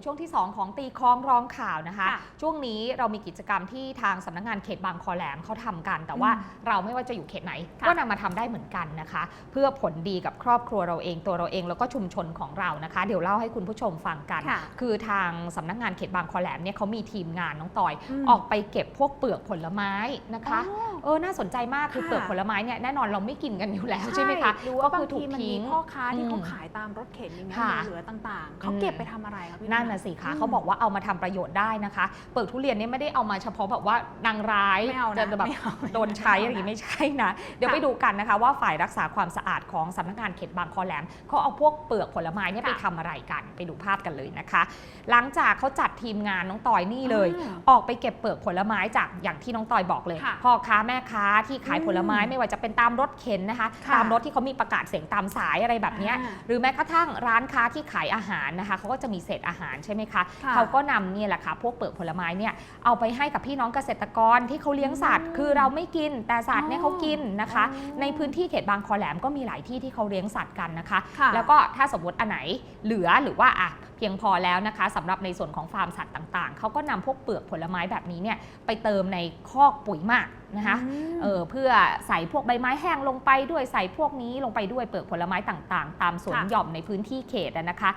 สู่ช่วงที่ 2 ของตีคล้องร้องข่าวนะคะค่ะช่วงนี้เรามีกิจกรรมที่ทางสำนักงานเขตบางคอแหลมเขาทำกัน แต่ว่าอืมเราไม่ว่าจะอยู่เขตไหนค่ะก็นำมาทำได้เหมือนกันนะคะ เพื่อผลดีกับครอบครัวเราเองตัวเราเองแล้วก็ชุมชนของเรานะคะ เดี๋ยวเล่าให้คุณผู้ชมฟังกันค่ะคือทางสำนักงานเขตบางคอแหลมเนี่ยเขามีทีมงานน้องตอยอืมออกไปเก็บพวกเปลือกผลไม้นะคะอ๋อ เออน่าสนใจมากคือค่ะ เปลือกผลไม้เนี่ยแน่นอนเราไม่กินกันอยู่แล้วใช่ไหมคะดูว่าก็บาคืงอถูทีกมันมีทิ้ง พ่อค้าที่อืมเขาขายตามรถเข็นอย่างเงี้ยค่ะ เหลือต่างๆ เขาเก็บไปทำอะไรคะพี่นั่นลูกน่ะสิคะอืม เขาบอกว่าเอามาทำประโยชน์ได้นะคะ เปลือกทุเรียนเนี่ยไม่ได้เอามาเฉพาะแบบว่านางร้ายไม่เอานะจะแบบไม่เอาโดนใช้อะไรอย่างงี้ไม่ใช่นะ เดี๋ยวค่ะไปดูกันนะคะ ว่าฝ่ายรักษาความสะอาดของสำนักงานเขตบางคอแหลมเขาเอาพวกเปลือกผลไม้เนี่ยค่ะไปทำอะไรกันไปดูภาพกันเลยนะคะ หลังจากเขาจัดทีมงานน้องตอยนี่เลยอืมออกไปเก็บเปลือกผลไม้จากอย่างที่น้องตอยบอกเลยค่ะพ่อค้าแม่ค้าที่ขายผลไม้อืมไม่ว่าจะเป็นตามรถเข็นนะคะ ค่ะตามรถที่เขามีประกาศเสียงตามสายอะไรแบบเนี้ยอ่าหรือแม้กระทั่งร้านค้าที่ขายอาหารนะคะเขาก็จะมีเศษอาหารใช่ไหมคะค่ะเขาก็นำเนี่ยแหละค่ะพวกเปลือกผลไม้เนี่ยเอาไปให้กับพี่น้องเกษตรกรที่เขาเลี้ยงสัตว์อืมคือเราไม่กินแต่สัตว์เนี่ยอ๋อเขากินนะคะอ๋อในพื้นที่เขตบางคอแหลมก็มีหลายที่ที่เขาเลี้ยงสัตว์กันนะคะ ค่ะ แล้วก็ถ้าสมมติอันไหนเหลือหรือว่าอะเพียงพอแล้วนะคะสำหรับในส่วนของฟาร์มสัตว์ต่างๆ เขาก็นำพวกเปลือกผลไม้แบบนี้เนี่ยไปเติมในคอกปุ๋ยหมักนะคะอืมเออเพื่อใส่พวกใบไม้แห้งลงไปด้วยใส่พวกนี้ลงไปด้วยเปลือกผลไม้ต่างๆ ตามสวนค่ะหย่อมในพื้นที่เขตอะนะคะ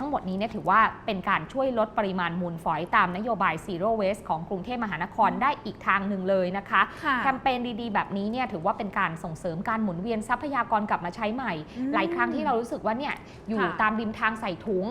ทั้งหมดนี้เนี่ยถือว่าเป็นการช่วยลดปริมาณมูลฝอยตามนโยบาย Zero Waste ของกรุงเทพมหานครได้อีกทางหนึ่งเลยนะคะค่ะแคมเปญดีๆ แบบนี้เนี่ยถือว่าเป็นการส่งเสริมการหมุนเวียนทรัพยากรกลับมาใช้ใหม่อืมหลายครั้งที่เรารู้สึกว่าเนี่ยอยู่ค่ะตามริมทางใส่ถุง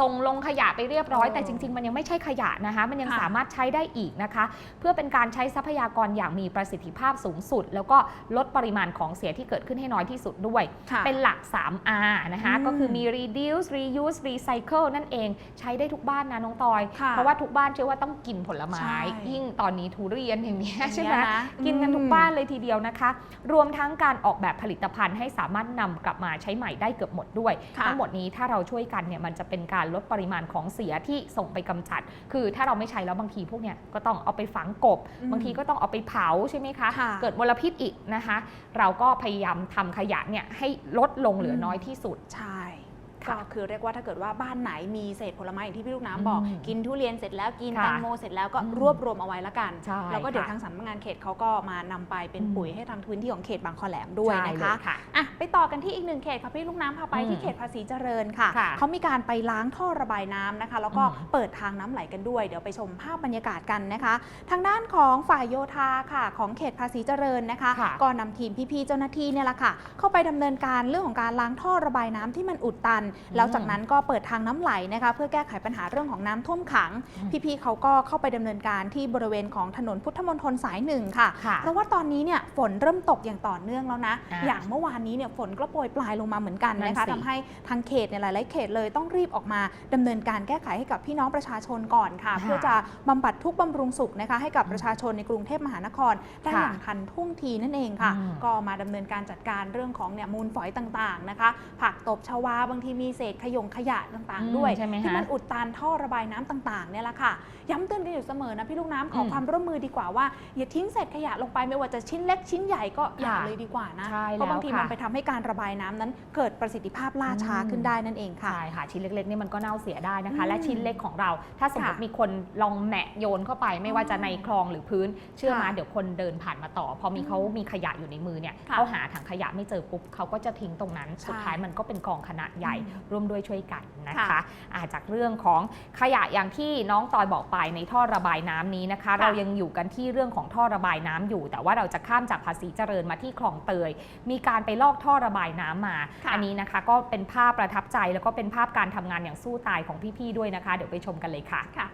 ส่งลงขยะไปเรียบร้อยโอ้แต่จริง ๆ มันยังไม่ใช่ขยะนะคะ มันยังค่ะ สามารถใช้ได้อีกนะคะ เพื่อเป็นการใช้ทรัพยากรอย่างมีประสิทธิภาพสูงสุด แล้วก็ลดปริมาณของเสียที่เกิดขึ้นให้น้อยที่สุดด้วย ค่ะ เป็นหลัก 3R นะคะ อืมก็คือมี reduce reuse recycle นั่นเองใช้ได้ทุกบ้านนะน้องตอย ค่ะเพราะว่าทุกบ้านเชื่อว่าต้องกินผลไม้ ใช่ยิ่งตอนนี้ทุเรียนอย่างนี้ยใช่ไหมอย่างเงี้ยนะกินกันทุกอืม บ้านเลยทีเดียวนะคะ รวมทั้งการออกแบบผลิตภัณฑ์ให้สามารถนำกลับมาใช้ใหม่ได้เกือบหมดด้วย ค่ะ ทั้งหมดนี้ถ้าเราช่วยกันเนี่ยมันจะเป็นการลดปริมาณของเสียที่ส่งไปกำจัด คือถ้าเราไม่ใช้แล้วบางทีพวกเนี้ยก็ต้องเอาไปฝังกบอืมบางทีก็ต้องเอาไปเผาใช่ไหมคะค่ะเกิดมลพิษอีกนะคะ เราก็พยายามทำขยะเนี่ยให้ลดลงเหลืออมน้อยที่สุดใช่ค่ะ ก็คือเรียกว่าถ้าเกิดว่าบ้านไหนมีเศษผลไม้อย่างที่พี่ลูกน้ำบอก อืมกินทุเรียนเสร็จแล้วกินค่ะแตงโมเสร็จแล้วก็อืมรวบรวมเอาไว้ละกัน ใช่แล้วก็เดี๋ยวค่ะทางสำนักงานเขตเขาก็มานำไปเป็นอืม ปุ๋ยให้ทางพื้นที่ของเขตบางคอแหลมด้วยใช่นะเลคะยค่ะ อะไปต่อกันที่อีกหนึ่งเขตค่ะพี่ลูกน้ำพาไปอืมที่เขตภาษีเจริญค่ะ ค่ะเขามีการไปล้างท่อระบายน้ำนะคะ แล้วก็อืมเปิดทางน้ำไหลกันด้วย เดี๋ยวไปชมภาพบรรยากาศกันนะคะ ทางด้านของฝ่ายโยธาค่ะ ของเขตภาษีเจริญนะคะ ค่ะ ก็นำทีมพี่ๆเจ้าหน้าที่เนี่ยแหละค่ะ เข้าไปดำเนินการเรื่องของการล้างท่อระบายน้ำที่มันอุดตันแล้วจากนั้นก็เปิดทางน้ำไหลนะคะเพื่อแก้ไขปัญหาเรื่องของน้ำท่วมขังอืมพี่ๆเขาก็เข้าไปดำเนินการที่บริเวณของถนนพุทธมณฑลสายหนึ่งค่ะค่ะ เพราะว่าตอนนี้เนี่ยฝนเริ่มตกอย่างต่อเนื่องแล้วนะอ่าอย่างเมื่อวานนี้เนี่ยฝนก็โปรยปลายลงมาเหมือนกันนะคะนั่นสิทำให้ทางเขตเนี่ยหลายๆเขตเลยต้องรีบออกมาดำเนินการแก้ไขให้กับพี่น้องประชาชนก่อนค่ะค่ะเพื่อจะบำบัดทุกข์บำรุงสุขนะคะให้กับประชาชนในกรุงเทพมหานครได้ค่ะอย่างทันท่วงทีนั่นเองค่ะอืมก็มาดำเนินการจัดการเรื่องของเนี่ยมูลฝอยต่างๆนะคะ ผักตบชวาบางทีมีเศษขยงขยะต่างอืมๆด้วย ใช่ไหมที่คะมันอุดตันท่อระบายน้ำต่างๆเนี่ยแหละค่ะ ย้ำเตือนกันอยู่เสมอนะพี่ลูกน้ำขออืมความร่วมมือดีกว่าว่าอย่าทิ้งเศษขยะลงไปไม่ว่าจะชิ้นเล็กชิ้นใหญ่ก็อย่าค่ะเลยดีกว่านะใช่เพราะบางทีแล้วค่ะมันไปทำให้การระบายน้ำนั้น เกิดประสิทธิภาพล่าช้าอืมขึ้นได้นั่นเองค่ะใช่ค่ะชิ้นเล็กๆนี่มันก็เน่าเสียได้นะคะอืมและชิ้นเล็กของเรา ถ้าสมมติค่ะมีคนลองแหมะโยนเข้าไป ไม่ว่าจะในคลองหรือพื้นเชื่อมาค่ะเดี๋ยวคนเดินผ่านมาต่อ พอมีอืมเขามีขยะอยู่ในมือเนี่ยค่ะเขาหาถังขยะไม่เจอปุ๊บเขาก็จะทิ้งตรงนั้นใช่สุดท้ายมันก็เป็นกองขนาดใหญ่อืมร่วมด้วยช่วยกันนะคะค่ะอาจากเรื่องของขยะอย่างที่น้องตอยบอกไปในท่อระบายน้ำนี้นะคะค่ะเรายังอยู่กันที่เรื่องของท่อระบายน้ำอยู่ แต่ว่าเราจะข้ามจากภาษีเจริญมาที่คลองเตย มีการไปลอกท่อระบายน้ำมาค่ะอันนี้นะคะก็เป็นภาพประทับใจแล้วก็เป็นภาพการทำงานอย่างสู้ตายของพี่ๆด้วยนะคะ เดี๋ยวไปชมกันเลยค่ะค่ะ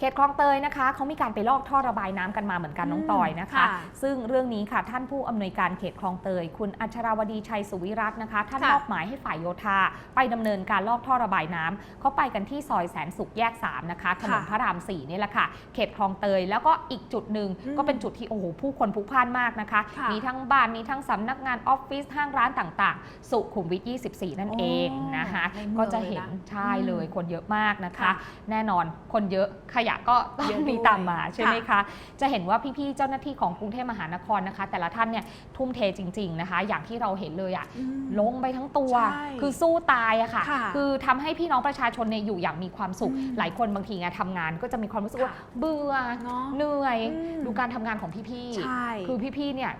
เขตคลองเตยนะคะเขามีการไปลอกท่อระบายน้ำกันมาเหมือนกันน้องอืมตอยนะคะค่ะซึ่งเรื่องนี้ค่ะท่านผู้อำนวยการเขตคลองเตย คุณอัชราวดีชัยสุวิรัตน์นะคะ ท่านค่ะมอบหมายให้ฝ่ายโยธาไปดำเนินการลอกท่อระบายน้ำเขาไปกันที่ซอยแสนสุขแยก 3 นะคะถนนค่ะพระราม4นี่แหละค่ะ เขตคลองเตย แล้วก็อีกจุดหนึ่งอืมก็เป็นจุดที่โอ้โหผู้คนพลุกพล่านมากนะคะค่ะมีทั้งบ้านมีทั้งสำนักงานออฟฟิศห้างร้านต่างๆ สุขุมวิท 24 นั่นเองนะคะในเมืองก็จะเห็นเลยนะใช่เลยอืมคนเยอะมากนะคะค่ะแน่นอนคนเยอะขยะยะก็ต้อเยงอะด้วยมีตามมาใช่ไหมค่ะคะ จะเห็นว่าพี่ๆเจ้าหน้าที่ของกรุงเทพมหานครนะคะ แต่ละท่านเนี่ยทุ่มเทจริง ๆนะคะ อย่างที่เราเห็นเลยอะอืมลงไปทั้งตัวใช่คือสู้ตายอะค่ะค่ะคือทำให้พี่น้องประชาชนเนี่ยอยู่อย่างมีความสุขอืมหลายคนบางทีไงทำงานก็จะมีความรู้สึกว่าค่ะเบื่อเนาะเหนื่อยอืมดูการทำงานของพี่ใช่ๆคือพี่ๆเนี่ย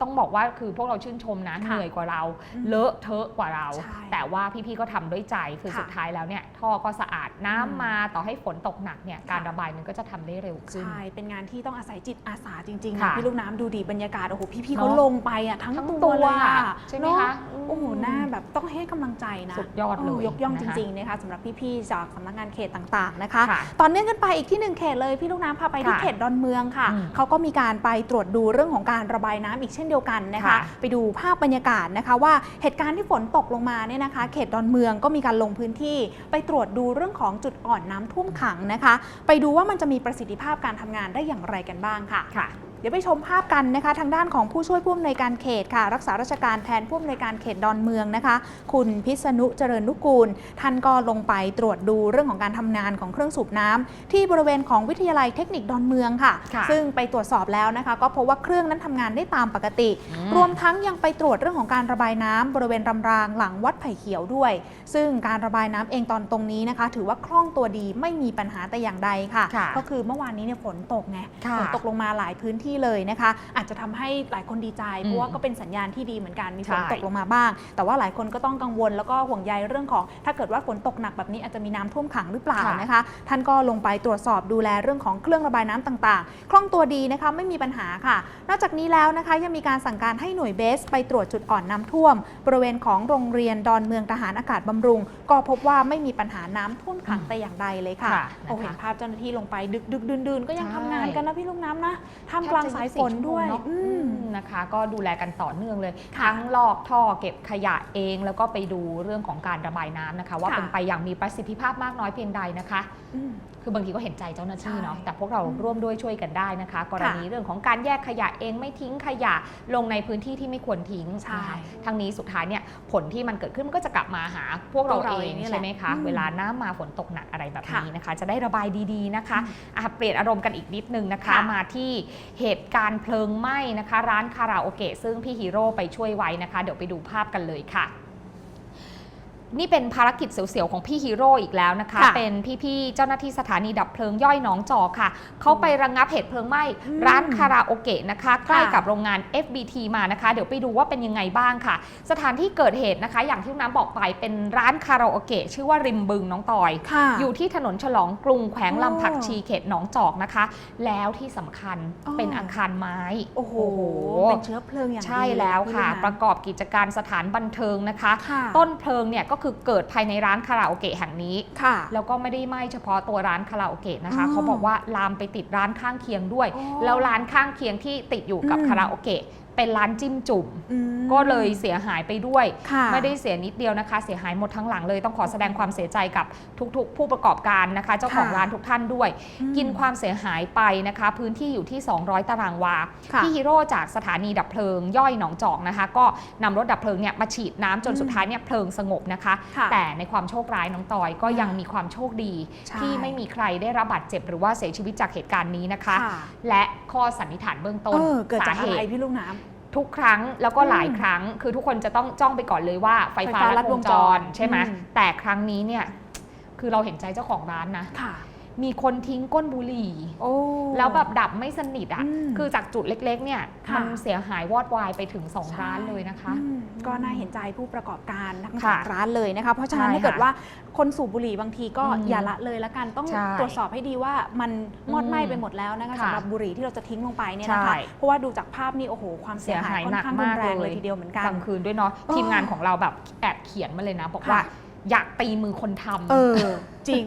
ต้องบอกว่าคือพวกเราชื่นชมนะค่ะเหนื่อยกว่าเราอืมเลอะเทอะกว่าเราใช่แต่ว่าพี่ๆก็ทำด้วยใจคือค่ะสุดท้ายแล้วเนี่ยท่อก็สะอาดน้ำอืมมาต่อให้ฝนตกหนักเนี่ยค่ะการระบายมันก็จะทำได้เร็วขึ้นใช่เป็นงานที่ต้องอาศัยจิตอาสาจริงๆค่ะนะพี่ลูกน้ำดูดีบรรยากาศโอ้โหพี่ๆเนอะเขาลงไปอะทั้งทั้งตัตัววเลยอะใช่ไหมเนอะคะโอ้โหมหน้าแบบต้องให้กำลังใจนะสุดยอดเลยยกย่องนะจคะริงๆนะคะสำหรับพี่ๆจากสำนักงานเขตต่างๆนะคะค่ะตอนเนื่องกันไปอีกที่หนึ่งเขตเลยพี่ลูกน้ำพาไปที่ค่ะเขตดอนเมืองค่ะอืมเขาก็มีการไปตรวจดูเรื่องของการระบายน้ำอีกเช่นเดียวกันนะคะ ค่ะ ไปดูภาพบรรยากาศนะคะ ว่าเหตุการณ์ที่ฝนตกลงมาเนี่ยนะคะ เขตดอนเมืองก็มีการลงพื้นที่ ไปตรวจดูเรื่องของจุดอ่อนน้ำท่วมขังนะคะ ไปดูว่ามันจะมีประสิทธิภาพการทำงานได้อย่างไรกันบ้างค่ะ ค่ะเดี๋ยวไปชมภาพกันนะคะ ทางด้านของผู้ช่วยผู้อำนวยการเขตค่ะ รักษาราชการแทนผู้อำนวยการเขตดอนเมืองนะคะ คุณพิษณุเจริญนุกูล ท่านก็ลงไปตรวจดูเรื่องของการทำงานของเครื่องสูบน้ำที่บริเวณของวิทยาลัยเทคนิคดอนเมืองค่ะค่ะ ซึ่งไปตรวจสอบแล้วนะคะ ก็พบว่าเครื่องนั้นทำงานได้ตามปกติอืมรวมทั้งยังไปตรวจเรื่องของการระบายน้ำบริเวณรำรางหลังวัดไผ่เขียวด้วย ซึ่งการระบายน้ำเองตอนตรงนี้นะคะ ถือว่าคล่องตัวดีไม่มีปัญหาแต่อย่างใดค่ะค่ะก็คือเมื่อวานนี้เนี่ยฝนตกไงค่ะฝนตกลงมาหลายพื้นที่เลยนะคะ อาจจะทำให้หลายคนดีใจ เพราะว่าก็เป็นสัญญาณที่ดีเหมือนกันมีฝนใช่ตกลงมาบ้าง แต่ว่าหลายคนก็ต้องกังวลแล้วก็ห่วงใยเรื่องของ ถ้าเกิดว่าฝนตกหนักแบบนี้อาจจะมีน้ำท่วมขังหรือเปล่าค่ะนะคะ ท่านก็ลงไปตรวจสอบดูแลเรื่องของเครื่องระบายน้ำต่างๆ คล่องตัวดีนะคะไม่มีปัญหาค่ะ นอกจากนี้แล้วนะคะยังมีการสั่งการให้หน่วยเบส ไปตรวจจุดอ่อนน้ำท่วม บริเวณของโรงเรียนดอนเมืองทหารอากาศบำรุง ก็พบว่าไม่มีปัญหาน้ำท่วมขังแต่อย่างใดเลยค่ะค่ะโอ้นะคะเห็นภาพเจ้าหน้าที่ลงไปดึกดึกดื่นดื่นๆก็ยังใช่ทำงานกันนะพี่ลูกน้ำนะท่ามกลางสายฝนด้วยแทบจะ24ชั่โมงเนอะอืมอืมนะคะ ก็ดูแลกันต่อเนื่องเลยค่ะทั้งลอกท่อเก็บขยะเอง แล้วก็ไปดูเรื่องของการระบายน้ำนะคะ ว่าค่ะเป็นไปอย่างมีประสิทธิภาพมากน้อยเพียงใดนะคะอืมคือบางทีก็เห็นใจเจ้าหน้าที่เนาะใช่แต่พวกเราอืมร่วมด้วยช่วยกันได้นะคะ กรณีเรื่องของการแยกขยะเองไม่ทิ้งขยะลงในพื้นที่ที่ไม่ควรทิ้งใช่นะคะทั้งนี้สุดท้ายเนี่ยผลที่มันเกิดขึ้นมันก็จะกลับมาหาพวกเราพวกเราเอเองงนี่แหละใช่ไหมคะอืมเวลาน้ำมาฝนตกหนักอะไรแบบค่ะนี้นะคะ จะได้ระบายดีๆนะคะอืมอะเปลี่ยนอารมณ์กันอีกนิดนึงนะคะค่ะมาที่เหตุการณ์เพลิงไหม้นะคะ ร้านคาราโอเกะซึ่งพี่ฮีโร่ไปช่วยไว้นะคะ เดี๋ยวไปดูภาพกันเลยค่ะ นี่เป็นภารกิจเสียวๆของพี่ฮีโร่อีกแล้วนะคะ ค่ะเป็นพี่ๆเจ้าหน้าที่สถานีดับเพลิงย่อยหนองจอกค่ะ เขาไประงับเหตุเพลิงไหม้อืมร้านคาราโอเกะนะคะ ใกล้ค่ะกับโรงงาน FBT มานะคะ เดี๋ยวไปดูว่าเป็นยังไงบ้างค่ะ สถานที่เกิดเหตุนะคะ อย่างที่น้ำบอกไปเป็นร้านคาราโอเกะชื่อว่าริมบึงน้องตอย ค่ะอยู่ที่ถนนฉลองกรุงแขวงโอ้ลำผักชีเขตหนองจอกนะคะ แล้วที่สำคัญอ๋อ เป็นอาคารไม้ โอ้โห เป็นเชื้อเพลิงอย่างดีใช่แล้วค่ะพี่ปลูระกน้กอบกิจการสถานบันเทิงนะคะำค่ะ ต้นเพลิงเนี่ยก็คือเกิดภายในร้านคาราโอเกะแห่งนี้ ค่ะ แล้วก็ไม่ได้ไหม้เฉพาะตัวร้านคาราโอเกะนะคะ อ๋อเขาบอกว่าลามไปติดร้านข้างเคียงด้วยอ๋อแล้วร้านข้างเคียงที่ติดอยู่กับอืม คาราโอเกะ เป็นร้านจิ้มจุ่มอืมก็เลยเสียหายไปด้วยค่ะไม่ได้เสียนิดเดียวนะคะ เสียหายหมดทั้งหลังเลย ต้องขอแสดงความเสียใจกับทุกๆ ผู้ประกอบการนะคะ เจ้าของค่ะร้านทุกท่านด้วยอืมกินความเสียหายไปนะคะ พื้นที่อยู่ที่ 200 ตารางวาค่ะพี่ฮีโร่จากสถานีดับเพลิง ย่อยหนองจอกนะคะ ก็นำรถดับเพลิงเนี่ยมาฉีดน้ำจนอืมสุดท้ายเนี่ยเพลิงสงบนะคะค่ะแต่ในความโชคร้ายน้องตอยก็ยังมีความโชคดีใช่ที่ไม่มีใครได้รับบาดเจ็บหรือว่าเสียชีวิตจากเหตุการณ์นี้นะคะค่ะและ ข้อสันนิษฐานเบื้องต้นเออเกิดจากสาอะเหไรตุพี่ลูกน้ทุกครั้งแล้วก็อืมหลายครั้ง คือทุกคนจะต้องจ้องไปก่อนเลยว่าไฟฟ้าไฟฟ้าลัลัดดววงงจจรรใช่ไหมอืม แต่ครั้งนี้เนี่ยคือเราเห็นใจเจ้าของร้านนะำค่ะ มีคนทิ้งก้นบุหรี่ โอ้ แล้วแบบดับไม่สนิทอะ อืมคือจากจุดเล็กๆ เนี่ย ค่ะ มันเสียหายวอดวายไปถึง2ร้านเลยนะคะ อืมก็น่าเห็นใจผู้ประกอบการทั้งสค่ะองร้านเลยนะคะ เพราะฉะนั้นใช่ถ้าเกิดค่ะว่าคนสูบบุหรี่บางทีก็อืมอย่าละเลยละกันต้องใช่ตรวจสอบให้ดีว่ามันมอดไหม้อืมไปหมดแล้วนะคะค่ะสำหรับบุหรี่ที่เราจะทิ้งลงไปเนี่ยนะคะใช่ เพราะว่าดูจากภาพนี่โอ้โหความเสียหายค่อนข้างรุนแรงเลยทีเดียวเหมือนกักนลางคืนด้วยเนาะ เออทีมงานของเราแบบแอบเขียนมาเลยนะ บอกว่า ค่ะ อยากตีมือคนทำ เออ จริง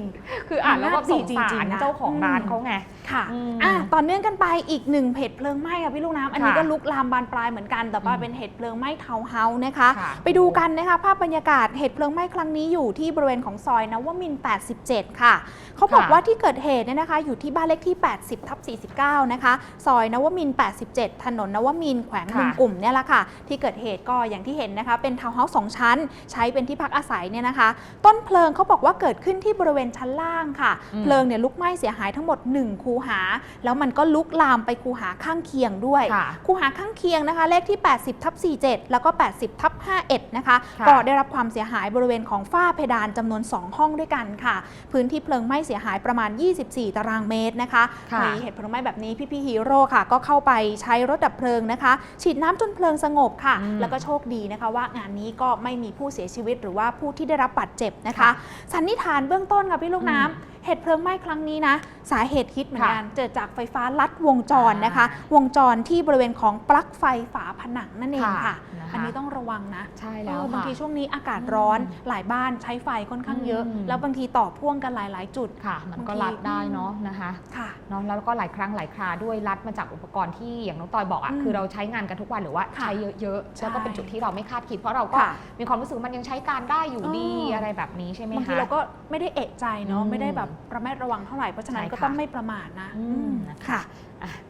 คืออ่านแล้วก็สงจริสางรๆนะเจ้าของร้านอืมเขาไง ค่ะอืมอะต่อเนื่องกันไปอีกหนึ่งเหตุเพลิงไหม้ค่ะพี่ลูกน้ำอันนี้ค่ะก็ลุกลามบานปลายเหมือนกัน แต่ว่าอืมเป็นเหตุเพลิงไหม้ทาวน์เฮาส์นะคะค่ะไปดูกันนะคะ ภาพบรรยากาศเหตุเพลิงไหม้ครั้งนี้อยู่ที่บริเวณของซอยนวมินทร์87 ค่ะ เขาบอกค่ะว่าที่เกิดเหตุเนี่ยนะคะ อยู่ที่บ้านเลขที่ 80ทับ49 นะคะ ซอยนวมินทร์87 ถนนนวมินทร์แขวงค่ะบึงกลุ่มเนี่ยแหละค่ะ ที่เกิดเหตุก็อย่างที่เห็นนะคะ เป็นทาวน์เฮาส์สองชั้น ใช้เป็นที่พักอาศัยเนี่ยนะคะ ต้นเพลิงเขาบอกว่าเกิดขึ้นที่บริริเวณชั้นล่างค่ะอืมเพลิงเนี่ยลุกไหม้เสียหายทั้งหมด 1 คูหา แล้วมันก็ลุกลามไปคูหาข้างเคียงด้วยค่ะคูหาข้างเคียงนะคะ เลขที่ 80ทับ47 แล้วก็ 80ทับ51 นะคะค่ะก็ได้รับความเสียหายบริเวณของฝ้าเพดานจำนวน 2 ห้องด้วยกันค่ะ พื้นที่เพลิงไหม้เสียหายประมาณ 24 ตารางเมตรนะคะค่ะมีเหตุเพลิงไหม้แบบนี้พี่ๆฮีโร่ค่ะ ก็เข้าไปใช้รถดับเพลิงนะคะ ฉีดน้ำจนเพลิงสงบค่ะอืมแล้วก็โชคดีนะคะว่างานนี้ก็ไม่มีผู้เสียชีวิตหรือว่าผู้ที่ได้รับบาดเจ็บนะคะค่ะสันนิษฐานเบื้องต้นค่ะพี่ลูกน้ำอืมเหตุเพลิงไหม้ครั้งนี้นะ สาเหตุคิดเหมือนค่ะกันเกิดจากไฟฟ้าลัดวงจรนะคะอ่าวงจรที่บริเวณของปลั๊กไฟฝาผนังนั่นเองค่ะนะคะอันนี้ต้องระวังนะใช่แล้วเออบางค่ะทีช่วงนี้อากาศร้อนอืมหลายบ้านใช้ไฟค่อนข้างเยอะอืมแล้วบางทีต่อพ่วงกันหลาย ๆ จุดค่ะ มันก็บางทีรัดได้เนาะนะคะค่ะเนาะแล้วก็หลายครั้งหลายคราด้วยรัดมาจากอุปกรณ์ที่อย่างน้องตอยบอกอะอืมคือเราใช้งานกันทุกวันหรือว่าค่ะใช้เยอะๆใช่แล้วก็เป็นจุดที่เราไม่คาดคิดเพราะเราก็ค่ะมีความรู้สึกว่ามันยังใช้การได้อยู่ดีอ๋อออะไรแบบนี้ใช่ไหมบางทีคะเราก็ไม่ได้เอะใจเนาะอืมไม่ได้แบบระแมดระวังเท่าไหร่เพราะฉะนั้นใช่ก็ค่ะต้องไม่ประมาทนะอือืมมนะคะอะ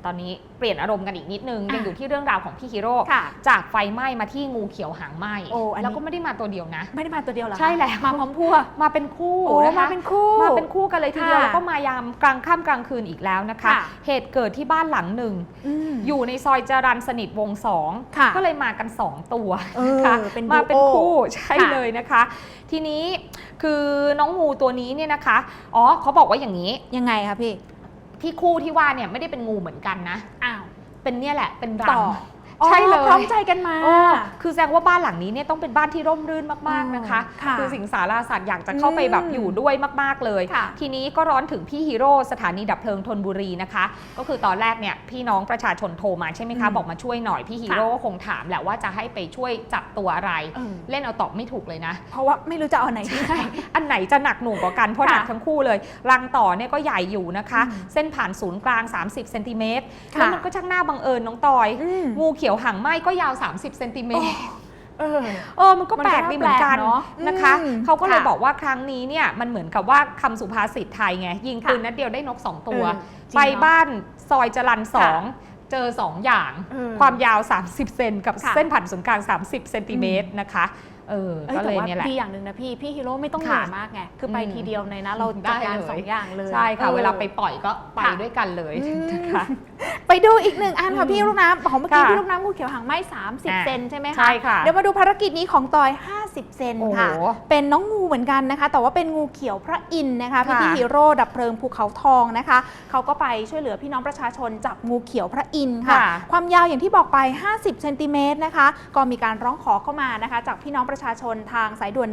ตอนนี้เปลี่ยนอารมณ์กันอีกนิดนึงอะยังอยู่ที่เรื่องราวของพี่ฮีโร่ค่ะจากไฟไหม้มาที่งูเขียวหางไหม้โอ้อันนี้แล้วก็ไม่ได้มาตัวเดียวนะ ไม่ได้มาตัวเดียวเหรอคะใช่แล้วมาพร้อมพวกมาเป็นคู่โอ้นะคะมาเป็นคู่มาเป็นคู่กันเลยทีเดียวค่ะแล้วก็มายามกลางค่ำกลางคืนอีกแล้วนะคะค่ะเหตุเกิดที่บ้านหลังหนึ่งมอยู่ในซอยจรันสนิทวงศ์สองค่ะก็เลยมากัน 2 ตัวเออนะคะเป็นมาเป็นดูโอคู่ใช่ค่ะเลยนะคะ ทีนี้คือน้องงูตัวนี้เนี่ยนะคะอ๋อเขาบอกว่าอย่างนี้ยังไงคะพี่ ที่คู่ที่ว่าเนี่ยไม่ได้เป็นงูเหมือนกันนะ อ้าว เป็นเนี่ยแหละ เป็นรัต่ง อ ใช่เลยอ๋อพร้อมใจกันมา โอ้คือแสดงว่าบ้านหลังนี้เนี่ยต้องเป็นบ้านที่ร่มรื่นมากๆนะคะค่ะอสิงสาราสัตว์อยากจะเข้าไปแบบอืมอยู่ด้วยมากๆเลย ค่ะทีนี้ก็ร้อนถึงพี่ฮีโร่สถานีดับเพลิงธนบุรีนะคะ ก็คือตอนแรกเนี่ยพี่น้องประชาชนโทรมาใช่ไหมคะ อืมบอกมาช่วยหน่อยพี่ฮีโร่ก็คงถามแหละว่าจะให้ไปช่วยจับตัวอะไร เออ เล่นเอาตอบไม่ถูกเลยนะ เพราะว่าไม่รู้จะเอาไหนดีใช่อันไหนจะหนักหน่วงกว่ากัน เพราะค่ะหนักทั้งคู่เลย รังต่อเนี่ยก็ใหญ่อยู่นะคะ อืมเส้นผ่านศูนย์กลาง 30 เซนติเมตร ค่ะ แล้วมันก็ช่างหน้าบังเอิญน้องตอยอืมงูเขียวหางไหม้ก็ยาว 30เซนติเมตรเออเออมันก็มันก็แปลกดีเหมือนกันแปลกเนอะนะคะอืมเขาก็เลยค่ะบอกว่าครั้งนี้เนี่ยมันเหมือนกับว่าคำสุภาษิตไทยไงยิงปืนค่ะนัดเดียวได้นกสองตัวเออจริงไปเนอะบ้านซอยจรันสองค่ะเจอ 2 อย่างเออความยาว 30 เซนกับค่ะเส้นผ่านศูนย์กลาง 30 เซนติเมตรนะคะ เออเอ้ยก็แต่เลยว่าเนี่ยแหละ ดีอย่างหนึ่งนะพี่ พี่ฮีโร่ไม่ต้องเหนื่อยค่ะมากไง คือไปอืม ทีเดียวเลยนะ เราจัดการได้เลยสองอย่างเลยใช่ค่ะ ออ เวลาไปปล่อยก็ไปค่ะ ด้วยกันเลยอืมนะคะ ไปดูอีกหนึ่งอันค่ะอืมพี่ลูกน้ำของเมื่อกี้ค่ะพี่ลูกน้ำงูเขียวหางไหม้30อะเซนใช่ไหมคะใช่ค่ะเดี๋ยวมาดูภารกิจนี้ของตอย 50 เซนโอ้โหค่ะเป็นน้องงูเหมือนกันนะคะ แต่ว่าเป็นงูเขียวพระอินทร์นะคะพี่ค่ะพี่ฮีโร่ดับเพลิงภูเขาทองนะคะ เขาก็ไปช่วยเหลือพี่น้องประชาชนจับงูเขียวพระอินทร์ค่ะ ค่ะ ความยาวอย่างที่บอกไป 50 เซนติเมตรนะคะ ก็มีการร้องขอเข้ามานะคะ จากพี่น้องประชาชนทางสายด่วน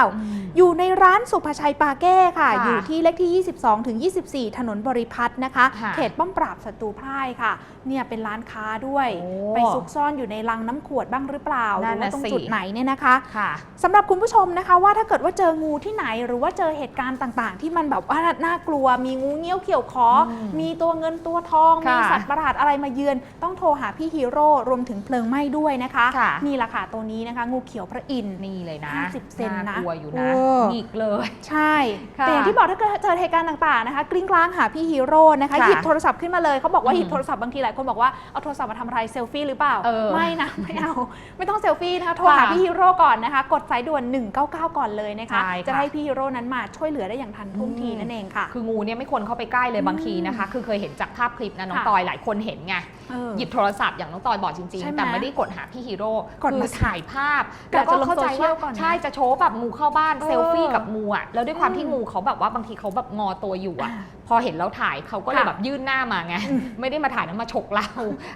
199 อยู่ในร้านสุภชัยปาเก้ค่ะ ค่ะอยู่ที่เลขที่ 22 ถึง 24 ถนนบริพัตรนะคะ ค่ะเขตป้อมปราบศัตรูพ่ายค่ะ เนี่ยเป็นร้านค้าด้วย โอ้ไปซุกซ่อนอยู่ในลังน้ำขวดบ้างหรือเปล่าหนั่รืนอว่าน่ะตรงสิ จุดไหนเนี่ยนะคะ ค่ะ สำหรับคุณผู้ชมนะคะว่าถ้าเกิดว่าเจองูที่ไหนหรือว่าเจอเหตุการณ์ต่างๆ ที่มันแบบว่าน่ากลัว มีงูเงี้ยวเขียวขออมมีตัวเงินตัวทองค่ะมีสัตว์ประหลาดอะไรมาเยือน ต้องโทรหาพี่ฮีโร่รวมถึงเพลิงไหม้ด้วยนะคะ ค่ะ นี่แหละค่ะตัวนี้นะคะ งูเขียวพระอินทร์นี่เลยนะ50เซนนะากลัวอยู่โอ้นะหงิกเลย ใช่ค่ะแต่อย่างที่บอกถ้าเกิดเจอเหตุการณ์ต่างๆนะคะกลิ้งกลางหาพี่ฮีโร่นะคะค่ะหยิบโทรศัพท์ขึ้นมาเลยเขาบอกว่าอืมหยิบโทรศัพท์บางทีหลายคนบอกว่าเอาโทรศัพท์มาทำอะไรเซลฟี่หรือเปล่า เออไม่นะไม่เอา ไม่ต้องเซลฟี่นะคะโทรหาค่ะพี่ฮีโร่ก่อนนะคะ กดสายด่วน 199 ก่อนเลยนะคะ ใช่ค่ะจะได้พี่ฮีโร่นั้นมาช่วยเหลือได้อย่างทันท่วงทีนั่นเองค่ะ คืองูเนี่ยไม่ควรเข้าไปใกล้เลยบางทีนะคะ คือเคยเห็นจากภาพคลิปนะน้องค่ะ ตอยหลายคนเห็นไง เออ หยิบโทรศัพท์อย่างน้องตอยบอกจริงใช่ๆไหมแต่ไม่ได้กดหาพี่ฮีโร่กดคืมาอถ่ายภาพกะแล้วก็จะลงเข้าใจโซเชียว่าลก่อนนะ ใช่จะโชว์แบบงูเข้าบ้านเออเซลฟี่กับงูอะแล้วด้วยความที่อืมงูเขาแบบว่าบางทีเขาแบบงอตัวอยู่อะอ่าพอเห็นเราถ่ายเขาก็เลยค่ะแบบยื่นหน้ามาไงอืมไม่ได้มาถ่ายแล้วมาฉกเรา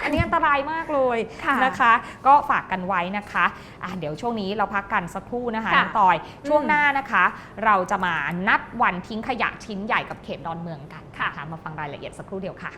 อันนี้อันตรายมากเลยค่ะนะคะ ก็ฝากกันไว้นะคะอะเดี๋ยวช่วงนี้เราพักกันสักครู่นะคะค่ะน้องตอยช่วงอืมหน้านะคะ เราจะมานัดวันทิ้งขยะชิ้นใหญ่กับเขตดอนเมืองกันค่ะมาฟังรายละเอียดสักครู่เดียวค่ะ